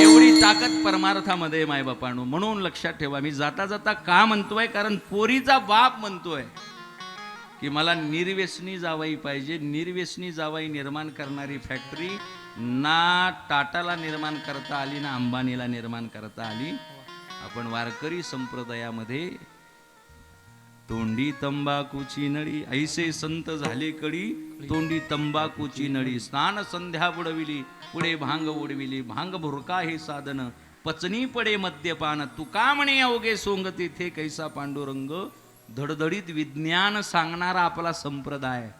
एवढी ताकद परमार्थामध्ये मायबापानो. म्हणून लक्षात ठेवा मी जाता जाता का म्हणतोय? कारण पोरीचा बाप म्हणतोय की मला निर्व्यसनी जावाई पाहिजे. निर्व्यसनी जावाई निर्माण करणारी फॅक्टरी ना टाटाला निर्माण करता आली ना अंबानीला निर्माण करता आली. आपण वारकरी संप्रदायामध्ये तोंडी तंबाखूची नळी ऐसे संत झाले कडी. तोंडी तंबाखूची नळी स्नान संध्या बुडविली पुढे भांग उडविली. भांग भुरका हे साधन पचनी पडे मद्यपान. तुका म्हणे अवघे सोंग तिथे कैसा पांडुरंग? धडधडीत विज्ञान सांगणारा आपला संप्रदाय.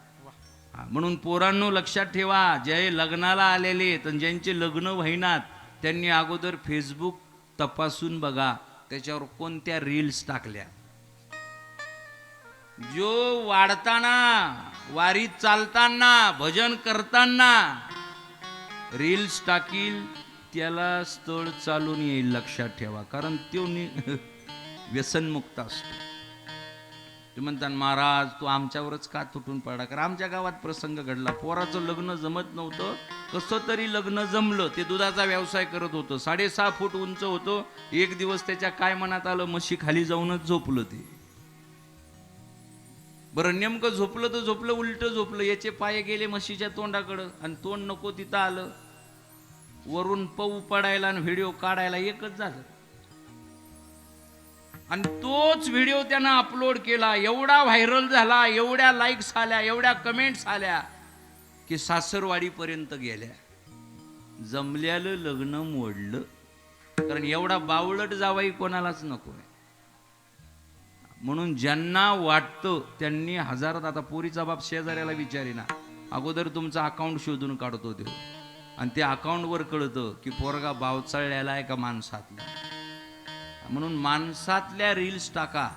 म्हणून पोरांनो लक्षात ठेवा जे लग्नाला आलेले तर ज्यांचे लग्न व्हायनात त्यांनी अगोदर फेसबुक तपासून बघा त्याच्यावर कोणत्या रील्स टाकल्या. जो वाढताना वारीत चालताना भजन करताना रील्स टाकील त्याला स्थळ चालून येईल लक्षात ठेवा. कारण तो नि- व्यसनमुक्त असतो. ते म्हणतात महाराज तू आमच्यावरच का तुटून पडला? कारण आमच्या गावात प्रसंग घडला. पोराचं लग्न जमत नव्हतं. कसं तरी लग्न जमलं. ते दुधाचा व्यवसाय करत होतं. साडेसहा फूट उंच होतं. एक दिवस त्याच्या काय मनात आलं? म्हशी खाली जाऊनच झोपलं ते. बरं नेमकं झोपलं तर झोपलं उलट झोपलं. याचे पाय गेले म्हशीच्या तोंडाकडं आणि तोंड नको तिथं आलं. वरून पऊ पडायला आणि व्हिडिओ काढायला एकच झालं. आणि तोच व्हिडिओ त्यानं अपलोड केला. एवढा व्हायरल झाला एवढ्या लाईक्स आल्या एवढ्या कमेंट्स आल्या की सासरवाडीपर्यंत गेल्या. जमल्यालं लग्न मोडलं. कारण एवढा बावळट जावाई कोणालाच नको आहे. म्हणून ज्यांना वाटतं त्यांनी हजारात आता पोरीचा बाप शेजाऱ्याला विचारेना. अगोदर तुमचं अकाउंट शोधून काढतो देऊ आणि त्या अकाउंटवर कळतं की पोरगा बावचाळल्याला आहे का माणसातला. म्हणून माणसातल्या रील्स टाका.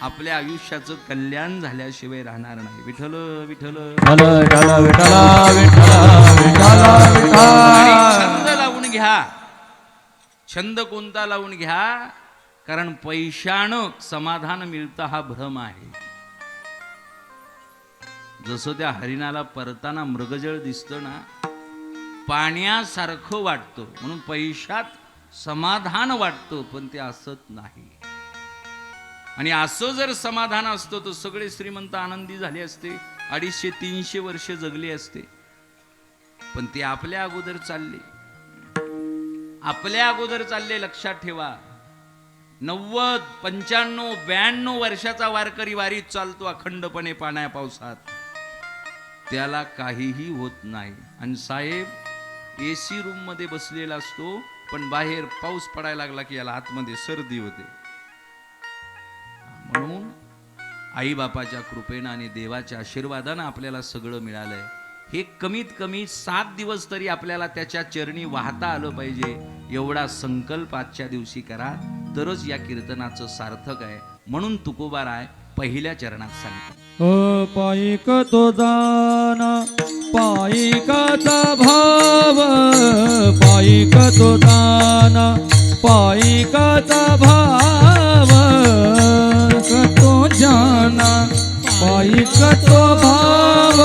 आपल्या आयुष्याचं कल्याण झाल्याशिवाय राहणार नाही. आणि विठ्ठल. छंद लावून घ्या. छंद कोणता लावून घ्या? कारण पैशानं समाधान मिळतं हा भ्रम आहे. जसं त्या हरिणाला परताना मृगजळ दिसतं ना पाण्यासारखं वाटतं. म्हणून पैशात समाधान वाटतं पण ते असत नाही. आणि असं जर समाधान असतं तर सगळे श्रीमंत आनंदी झाले असते. अडीचशे तीनशे वर्ष जगले असते. पण ते आपल्या अगोदर चालले. आपल्या अगोदर चालले लक्षात ठेवा. नव्वद पंच्याण्णव ब्याण्णव वर्षाचा वारकरी वारीत चालतो अखंडपणे पाण्या पावसात. त्याला काहीही होत नाही. आणि साहेब ए सी रूममध्ये बसलेला असतो पण बाहेर पाऊस पडायला लागला की याला आतमध्ये सर्दी होते. म्हणून आई बापाच्या कृपेनं आणि देवाच्या आशीर्वादानं आपल्याला सगळं मिळालंय. हे कमीत कमी सात दिवस तरी आपल्याला त्याच्या चरणी वाहता आलं पाहिजे एवढा संकल्प आजच्या दिवशी करा. तरच या कीर्तनाचं सार्थक आहे म्हणून तुकोबाराय पहिल्या चरणात सांगतो पायिक तो दाना पायिकाचा भाव पायिक तो दाना पायिकाचा भाव तो जाना पायिक तो भाव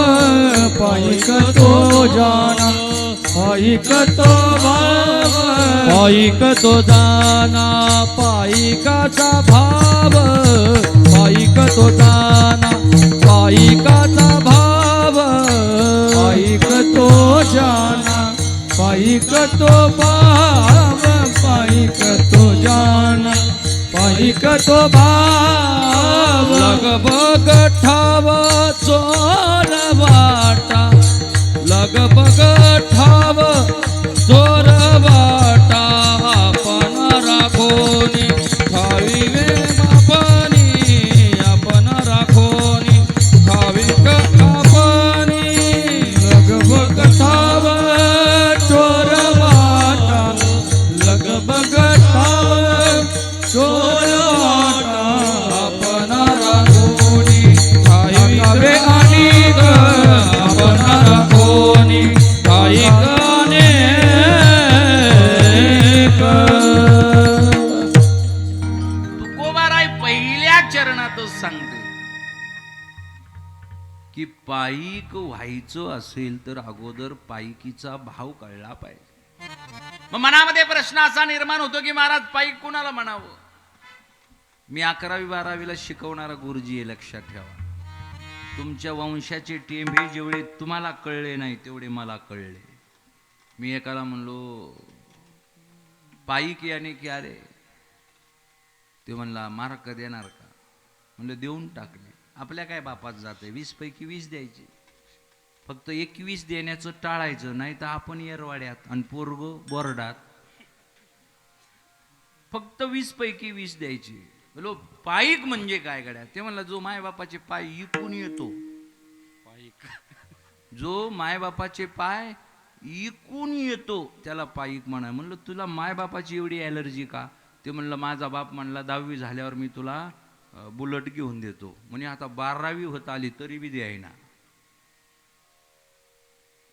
पायिक तो जाना. पायिक तो भाव पायिक तो जाना पायिकाचा भाव पायिक तो जाना पायिकाचा भाव पायिक तो जाना पायिक तो भाव पायिक तो जाना पायिक तो भाव लगबग ठावा चोर वाटा लगबग पाईक व्हायचं असेल तर अगोदर पायकीचा भाव कळला पाहिजे. मग मनामध्ये प्रश्न असा निर्माण होतो की महाराज पाईक कोणाला म्हणावं? मी अकरावी बारावीला शिकवणारा गुरुजी आहे लक्षात ठेवा. तुमच्या वंशाचे टेंभे जेवढे तुम्हाला कळले नाही तेवढे मला कळले. मी एकाला म्हणलो पाईक याने की अरे ते म्हणला मार्क देणार का? म्हणलं देऊन टाकले आपल्या काय बापात जाते? वीस पैकी वीस द्यायचे. फक्त एकवीस देण्याचं टाळायचं नाही तर आपण येरवाड्यात आणि पोरग बोर्डात. फक्त वीस पैकी वीस द्यायची. बोलो पायिक म्हणजे काय गड्या? ते म्हणलं जो मायबापाचे पाय इकून येतो. जो मायबापाचे पाय इकून येतो त्याला पायिक म्हणा म्हणलं तुला मायबापाची एवढी ॲलर्जी का? ते म्हणलं माझा बाप म्हणला दहावी झाल्यावर मी तुला बुलट घेऊन देतो. म्हणजे आता बारावी होत आली तरी बी द्यायना.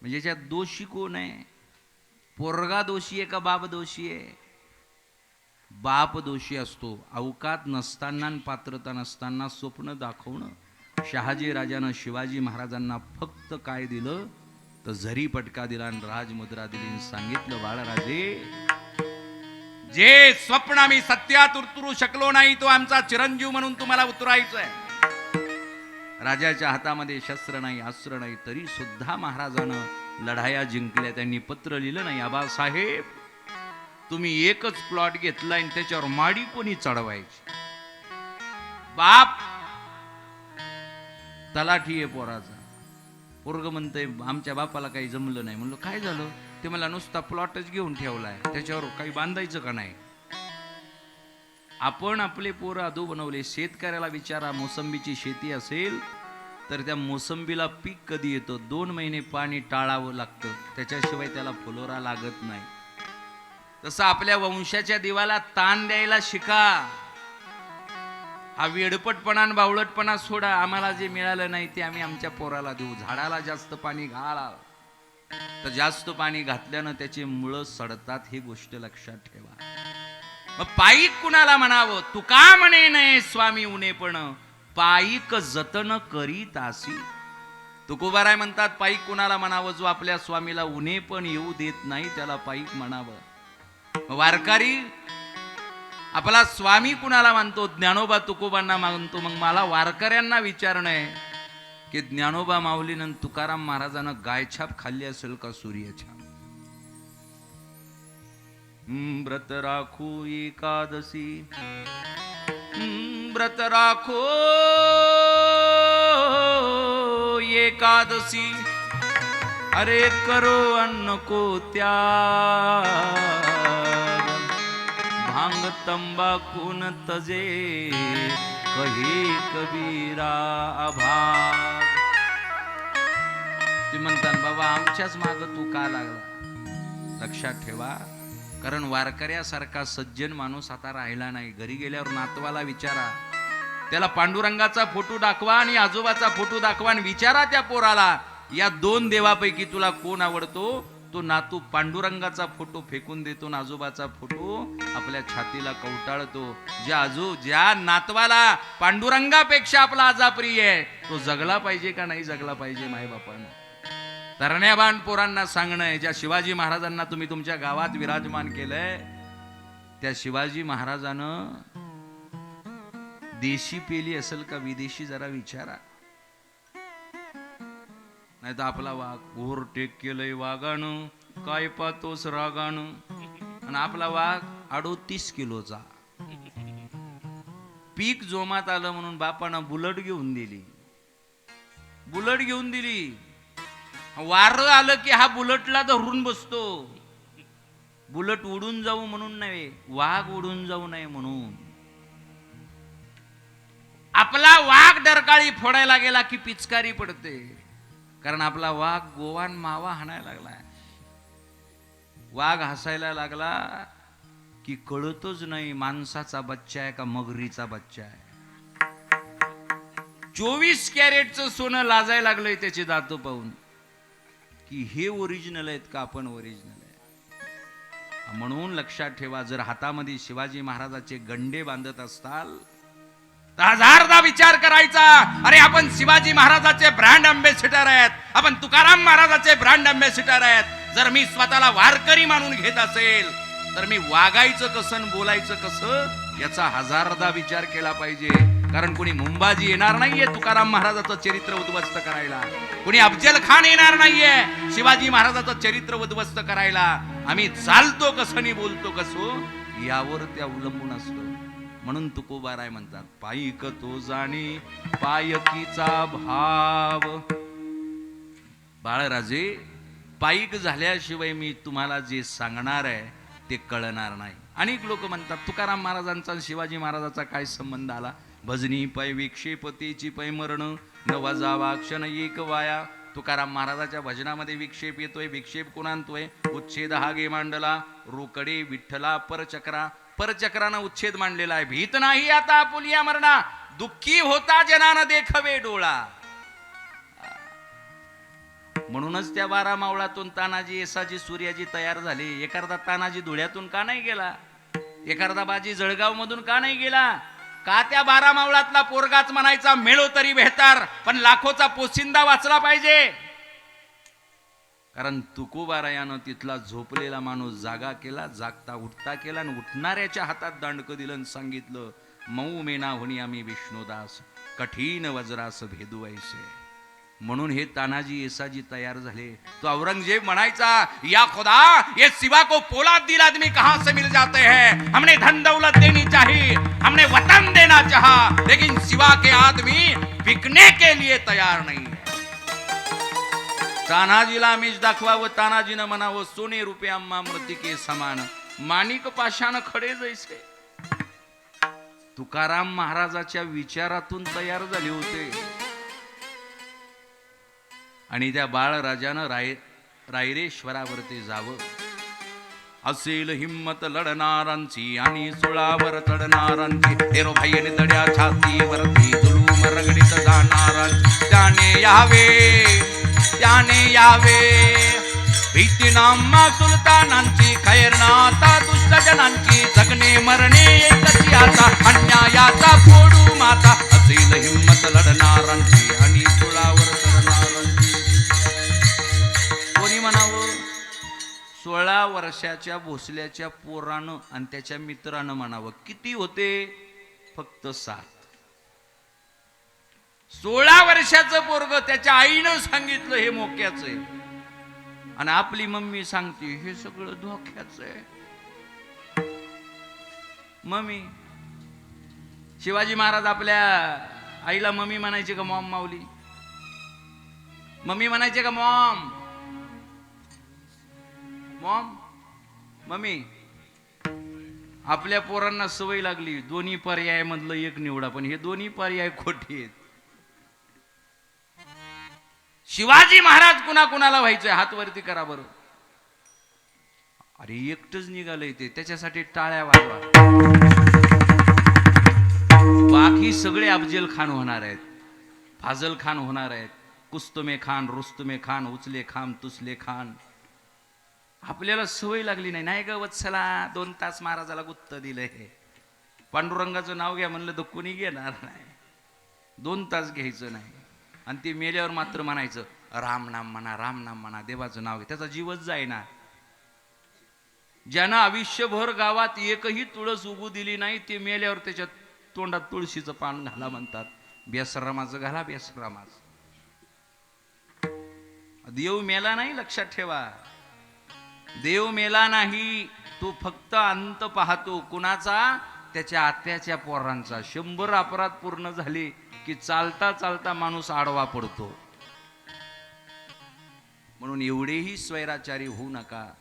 म्हणजे याच्यात दोषी कोण आहे? पोरगा दोषी आहे का बाप दोषी आहे? बाप दोषी असतो. अवकात नसताना पात्रता नसताना स्वप्न दाखवणं. शहाजी राजानं शिवाजी महाराजांना फक्त काय दिलं? तर झरी पटका दिला आणि राजमुद्रा दिली सांगितलं बाळराजे जे स्वप्न आम्ही सत्यात उतरू शकलो नाही तो आमचा चिरंजीव म्हणून तुम्हाला उतरायचं आहे राजाच्या हातामध्ये शस्त्र नाही अस्त्र नाही तरी सुद्धा महाराजानं लढाया जिंकल्या. त्यांनी पत्र लिहिलं नाही आबासाहेब तुम्ही एकच प्लॉट घेतला आणि त्याच्यावर माडी कोणी चढवायची? बाप! तलाठी आहे पोराचा. पोरग म्हणतंय आमच्या बापाला काही जमलं नाही. म्हणलं काय झालं? ते मला नुसता प्लॉटच घेऊन ठेवलाय. त्याच्यावर काही बांधायचं का नाही? आपण आपले पोरं अधो बनवले. शेतकऱ्याला विचारा मोसंबीची शेती असेल तर त्या मोसंबीला पीक कधी येतं? दोन महिने पाणी टाळावं लागतं. त्याच्याशिवाय त्याला फुलोरा लागत नाही. तसं आपल्या वंशाच्या देवाला ताण द्यायला शिका. हा वेडपटपणा बावळटपणा सोडा. आम्हाला जे मिळालं नाही ते आम्ही आमच्या पोराला देऊ. झाडाला जास्त पाणी घाला. तर जास्त पाणी घातल्यानं त्याची मुळं सडतात ही गोष्ट लक्षात ठेवा. मग पायी कुणाला म्हणावं? तुका म्हणे नये स्वामी उणे पण. पायीक जतन करीत आसी. तुकोबाराय म्हणतात पायीक कुणाला म्हणावं? जो आपल्या स्वामीला उन्हे पण येऊ देत नाही त्याला पायीक म्हणावं. वारकरी आपला स्वामी कुणाला मानतो? ज्ञानोबा तुकोबांना मानतो. मग मला वारकऱ्यांना विचारणं आहे की ज्ञानोबा माऊलीनं तुकाराम महाराजानं गायछाप खाल्ली असेल का सूर्यछाप व्रत राखू एकादशी व्रत राखो एकादशी अरे करो अन्न को त्याग भांग तंबाखून तजे कहे कबीरा आभा ते म्हणतात बाबा आमच्याच माग तू का लागला लक्षात ठेवा कारण वारकऱ्यासारखा सज्जन माणूस आता राहिला नाही. घरी गेल्यावर नातवाला विचारा. त्याला पांडुरंगाचा फोटो दाखवा आणि आजोबाचा फोटो दाखवा आणि विचारा त्या पोराला. या दोन देवापैकी तुला कोण आवडतो? तो नातू पांडुरंगाचा फोटो फेकून देतो आणि आजोबाचा फोटो आपल्या छातीला कवटाळतो. ज्या आजो ज्या नातवाला पांडुरंगापेक्षा आपला आजाप्रिय आहे तो जगला पाहिजे का नाही जगला पाहिजे मायबापानं? तरण्याबाण पोरांना सांगणं ज्या शिवाजी महाराजांना तुम्ही तुमच्या गावात विराजमान केलंय त्या शिवाजी महाराजानं देशी पेली असेल का विदेशी जरा विचारा. नाही तर आपला वाघ ओव्हरटेक केलंय वाघानं काय पाहतोस रागानं. आणि आपला वाघ अडोतीस किलोचा. पीक जोमात आलं म्हणून बापानं बुलट घेऊन दिली. बुलट घेऊन दिली. वार आलं की हा बुलटला धरून बसतो. बुलट उडून जाऊ म्हणून नव्हे वाघ उडून जाऊ नये म्हणून. आपला वाघ डरकाळी फोडायला गेला की पिचकारी पडते. कारण आपला वाघ गोवान मावा हाणायला लागला वाघ हसायला लागला की कळतच नाही माणसाचा बच्चा आहे का मगरीचा बच्चा आहे. चोवीस कॅरेटचं सोनं लाजायला लागलंय त्याचे दातो पाहून. की हे ओरिजिनल आहेत का आपण ओरिजिनल आहे म्हणून लक्षात ठेवा जर हातामध्ये शिवाजी महाराजाचे गंडे बांधत असताल तर हजारदा विचार करायचा अरे आपण शिवाजी महाराजाचे ब्रँड अँबेसिडर आहेत आपण तुकाराम महाराजाचे ब्रँड अँबेसिडर आहेत. जर मी स्वतःला वारकरी मानून घेत असेल तर मी वागायचं कसं बोलायचं कसं याचा हजारदा विचार केला पाहिजे. कारण कोणी मुंबाजी येणार नाहीये तुकाराम महाराजाचं चरित्र उद्ध्वस्त करायला. कोणी अफजल खान येणार नाहीये शिवाजी महाराजाचं चरित्र उद्ध्वस्त करायला. आम्ही चालतो कसं आणि बोलतो कसो यावर ते अवलंबून असतो. म्हणून तुकोबाराय म्हणतात पायिक तो जाणे पायकीचा भाव. बाळराजे पायिक झाल्याशिवाय मी तुम्हाला जे सांगणार आहे ते कळणार नाही. अनेक लोक म्हणतात तुकाराम महाराजांचा शिवाजी महाराजाचा काय संबंध आला? भजनी पै विक्षेपतेची पै मरण नवा जावा क्षण एक वाया. तुकाराम महाराजाच्या भजनामध्ये विक्षेप येतोय विक्षेप कोणांतोय? उच्छेद हा गे मांडला रोकडे विठ्ठला परचक्रा. परचक्रानं उच्छेद मांडलेला आहे. भीत नाही आता आपुलिया मरणा. दुःखी होता जनानं देखवे डोळा. म्हणूनच त्या बारा मावळातून तानाजी येसाजी सूर्याजी तयार झाले. एखादा तानाजी धुळ्यातून का नाही गेला? एखादा बाजी जळगाव मधून का नाही गेला? का त्या बारा मावळातला पोरगाच म्हणायचा मेळो तरी बेहतार पण लाखोचा पोसिंदा वाचला पाहिजे. कारण तुकोबारायानं तिथला झोपलेला माणूस जागा केला जागता उठता केला आणि उठणाऱ्याच्या हातात दांडकं दिलं आणि सांगितलं मऊ मेना होणी आम्ही विष्णुदास कठीण वज्रास भेदू ऐसे. म्हणून हे तानाजी येसाजी तयार झाले. तो औरंगजेब म्हणायचा या खुदा ये सिवा को पोलाद दिल आदमी कहां से मिल जाते हैं? हमने धन दौलत देनी चाहिए हमने वतन देना चाहा लेकिन सिवा के आदमी विकने के लिए तयार नाही है. तानाजीला आमिष दाखवावं तानाजीनं म्हणावं सोने रुपये अम्मा मृतिके समान माणिक पाषाण खडे जैसे. तुकाराम महाराजाच्या विचारातून तयार झाले होते. आणि त्या बाळराजानं राय रायरेश्वरावरती जावं. असेल हिम्मत लढणारांची आणि सुळावर चढणारांची. तेरो भाईने दड्या छातीवरती जुलूम रगडीत जाणारांची. त्याने यावे त्याने यावे. भीती नामा सुलतानांची खैरनाता दुष्ट जनांची जगणे मरणे एकची आता अन्यायाचा फोडू माता. असेल हिम्मत लढणारांची सोळा वर्षाच्या भोसल्याच्या पोरानं आणि त्याच्या मित्रानं म्हणावं किती होते? फक्त सात. सोळा वर्षाचं पोरग त्याच्या आईनं सांगितलं हे मोक्याचं आहे. आणि आपली मम्मी सांगते हे सगळं धोक्याचं आहे. मम्मी शिवाजी महाराज आपल्या आईला मम्मी म्हणायचे का मॉम माऊली? मम्मी म्हणायचे का मॉम मॉम मम्मी आपल्या पोरांना सवय लागली दोन्ही पर्याय मधलं एक निवडा पण हे दोन्ही पर्याय खोटे आहेत. शिवाजी महाराज कुणा कुणाला व्हायचंय हात वरती करा बरं. अरे एकटच निघालंय ते त्याच्यासाठी टाळ्या वाजवा. बाकी सगळे अफजल खान होणार आहेत. फाजल खान होणार आहेत. कुस्तुमे खान रुस्तुमे खान उचले खान तुसले खान. आपल्याला सवय लागली नाही. नाही ग वत्सला दोन तास महाराजाला गुत्त दिलंय. पांडुरंगाचं नाव घ्या म्हणलं तर कोणी घेणार नाही. दोन तास घ्यायचं नाही. आणि ते मेल्यावर मात्र म्हणायचं राम नाम म्हणा राम नाम म्हणा देवाचं नाव घे. त्याचा जीवच जाईना. ज्यानं आयुष्यभर गावात एकही तुळस उगू दिली नाही ते मेल्यावर त्याच्या तोंडात तुळशीचं पान घाला म्हणतात. बेसरामाचं घाला बेसरामाचं. देव मेला नाही लक्षात ठेवा. देव मेला नाही तो फक्त अंत पाहतो. कुणाचा? त्याच्या आत्याच्या पोरांचा. शंभर अपराध पूर्ण झाले की चालता चालता माणूस आडवा पडतो. म्हणून एवढेही स्वैराचारी होऊ नका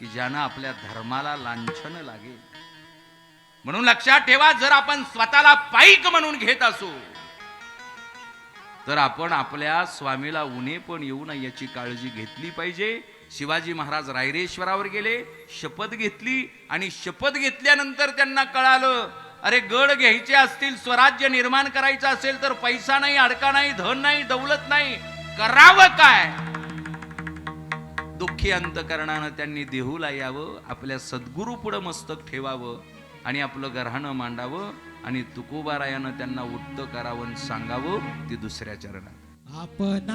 की ज्यानं आपल्या धर्माला लांछन लागेल. म्हणून लक्षात ठेवा जर आपण स्वतःला पाईक म्हणून घेत असू तर आपण आपल्या स्वामीला उणे पण येऊ नये याची काळजी घेतली पाहिजे. शिवाजी महाराज रायरेश्वरावर गेले शपथ घेतली आणि शपथ घेतल्यानंतर त्यांना कळालं अरे गड घ्यायचे असतील स्वराज्य निर्माण करायचं असेल तर पैसा नाही अडका नाही धन नाही दौलत नाही करावं काय? दुःखी अंतकरणानं त्यांनी देहूला यावं आपल्या सद्गुरू पुढं मस्तक ठेवावं आणि आपलं गरहाणं मांडावं आणि तुकोबारायानं त्यांना उक्त करावं सांगावं ती दुसऱ्या चरणात. आपण